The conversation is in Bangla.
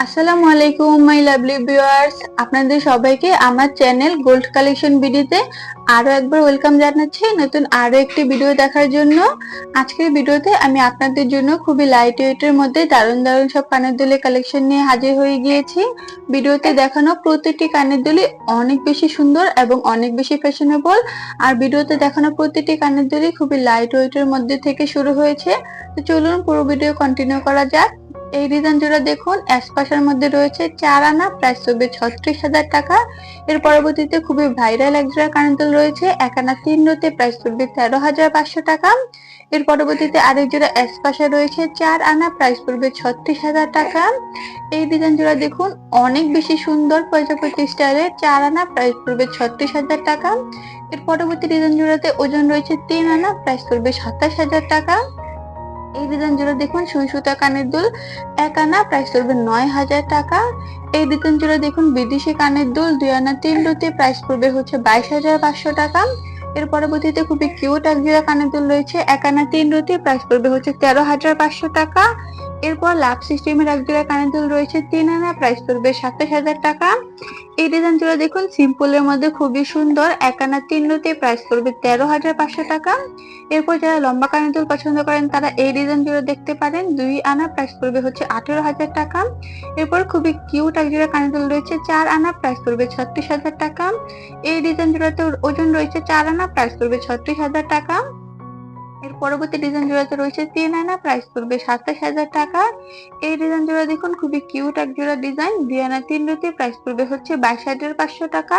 আসসালামু আলাইকুম মাই লাভলি ভিউয়ার্স আপনাদের সবাইকে আমার চ্যানেল গোল্ড কালেকশন ভিডিওতে আরও একবার ওয়েলকাম জানাচ্ছি। নতুন আরও একটি ভিডিও দেখার জন্য। আজকের ভিডিওতে আমি আপনাদের জন্য খুবই লাইট ওয়েটের মধ্যে দারুণ দারুণ সব কানের দুলের কালেকশন নিয়ে হাজির হয়ে গিয়েছি। ভিডিওতে দেখানো প্রত্যেকটি কানের দুলি অনেক বেশি সুন্দর এবং অনেক বেশি ফ্যাশনেবল আর ভিডিওতে দেখানো প্রত্যেকটি কানের দুলি খুবই লাইট ওয়েটের মধ্যে থেকে শুরু হয়েছে। তো চলুন পুরো ভিডিও কন্টিনিউ করা যাক। এই ডিজাইন জোড়া দেখুন অ্যাসপাসের মধ্যে রয়েছে চার আনা প্রায় হবে ছত্রিশ হাজার টাকা। এর পরবর্তীতে খুবই ভাইরাল এক জোড়া কানেদুল রয়েছে এক আনা তিন রোতে প্রায় চব্বিশ, তেরো হাজার পাঁচশো টাকা। এর পরবর্তীতে আরেক জোড়া অ্যাসপাসে রয়েছে চার আনা প্রাইস পড়বে ছত্রিশ হাজার টাকা। এই ডিজাইন জোড়া দেখুন, অনেক বেশি সুন্দর প্রজাপতি স্টাইলের চার আনা প্রাইস পড়বে ছত্রিশ হাজার টাকা। এর পরবর্তী ডিজাইন জোড়াতে ওজন রয়েছে তিন আনা প্রাইস পড়বে সাতাশ হাজার টাকা। এই ডিজাইন জোড়া দেখুন, সুই সুতা কানের দুল, এক আনা প্রাইস পড়বে নয় হাজার টাকা। এই ডিজাইন জোড়া দেখুন, বিদেশি কানের দুল, দুই আনা, তিন রুতে প্রাইস পড়বে হচ্ছে বাইশ হাজার পাঁচশো টাকা। এর পরবর্তীতে খুবই কিউট এক জোড়া কানের দুল রয়েছে, এক আনা, তিন রুতে প্রাইস পড়বে হচ্ছে তেরো হাজার পাঁচশো টাকা। এরপর লাভ সিস্টেমের এক জোড়া কানের দুল রয়েছে, তিন আনা প্রাইস পড়বে সাতাশ হাজার টাকা। এই ডিজাইন জোড়া দেখুন সিম্পলের মধ্যে খুবই সুন্দর, এক আনা তিন রুতে প্রাইস পড়বে তেরো হাজার পাঁচশো টাকা। এরপর যারা লম্বা কানের দুল পছন্দ করেন, তারা এই ডিজাইন জোড়া দেখতে পারেন, দুই আনা প্রাইস পড়বে হচ্ছে আঠেরো হাজার টাকা। এরপর খুবই কিউট এক জোড়া কানের দুল রয়েছে, চার আনা প্রাইস পড়বে ছত্রিশ হাজার টাকা। এই ডিজাইন জোড়াতে ওজন রয়েছে, চার আনা প্রাইস পড়বে ছত্রিশ হাজার টাকা। এর পরবর্তী ডিজাইন জোড়াতে রয়েছে তিন আনা প্রাইস পড়বে সাতাশ হাজার টাকা। এই ডিজাইন জোড়া দেখুন, খুবই কিউট এক জোড়া ডিজাইন দুই আনা, তিন রুতি প্রাইস পড়বে হচ্ছে বাইশ হাজার পাঁচশো টাকা।